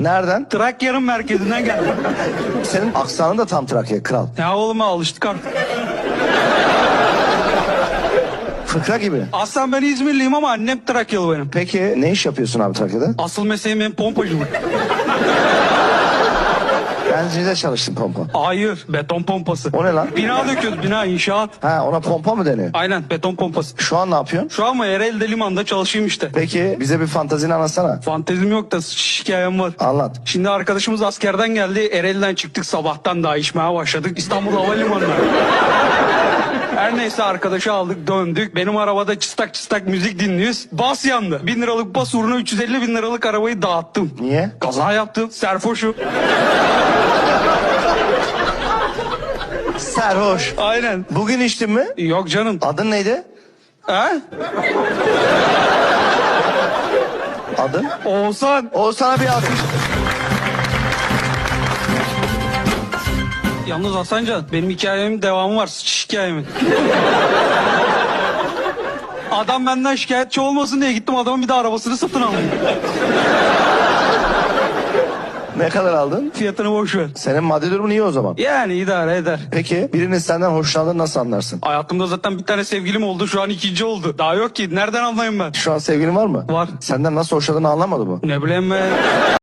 Nereden? Trakya'nın merkezinden geldim. Senin aksanın da tam Trakya kral. Ya oğlum alıştık artık. Fıkra gibi. Aslen ben İzmirliyim ama annem Trakyalı benim. Peki ne iş yapıyorsun abi Trakya'da? Asıl mesleğim benim pompacılık. Benzinde çalıştım pompa. Hayır beton pompası. O ne lan? Bina döküyoruz bina inşaat. Ha ona pompa mı deniyor? Aynen beton pompası. Şu an ne yapıyorsun? Şu an mı Ereğli'de limanda çalışayım işte. Peki bize bir fantazini anlatsana. Fantezim yok da şikayem var. Anlat. Şimdi arkadaşımız askerden geldi. Ereğli'den çıktık sabahtan daha içmeye başladık. İstanbul Havalimanı'na. Her neyse arkadaşı aldık döndük. Benim arabada çıstak çıstak müzik dinliyoruz. Bas yandı. 1000 liralık bas uğruna 350 bin liralık arabayı dağıttım. Niye? Kaza yaptım. Serfoşum. Serhoş. Aynen. Bugün içtin mi? Yok canım. Adın neydi? He? Adın? Oğuzhan. Oğuzhan'a bir alkış. Yalnız Hasancan benim hikayemin devamı var. Sıçış hikayemin. Adam benden şikayetçi olmasın diye gittim adamın bir de arabasını satın aldım. Ne kadar aldın? Fiyatını boş ver. Senin maddi durumun iyi o zaman. Yani idare eder. Peki birinin senden hoşlandığını nasıl anlarsın? Hayatımda zaten bir tane sevgilim oldu. Şu an ikinci oldu. Daha yok ki. Nereden anlayayım ben? Şu an sevgilin var mı? Var. Senden nasıl hoşlandığını anlamadı mı? Ne bileyim ben.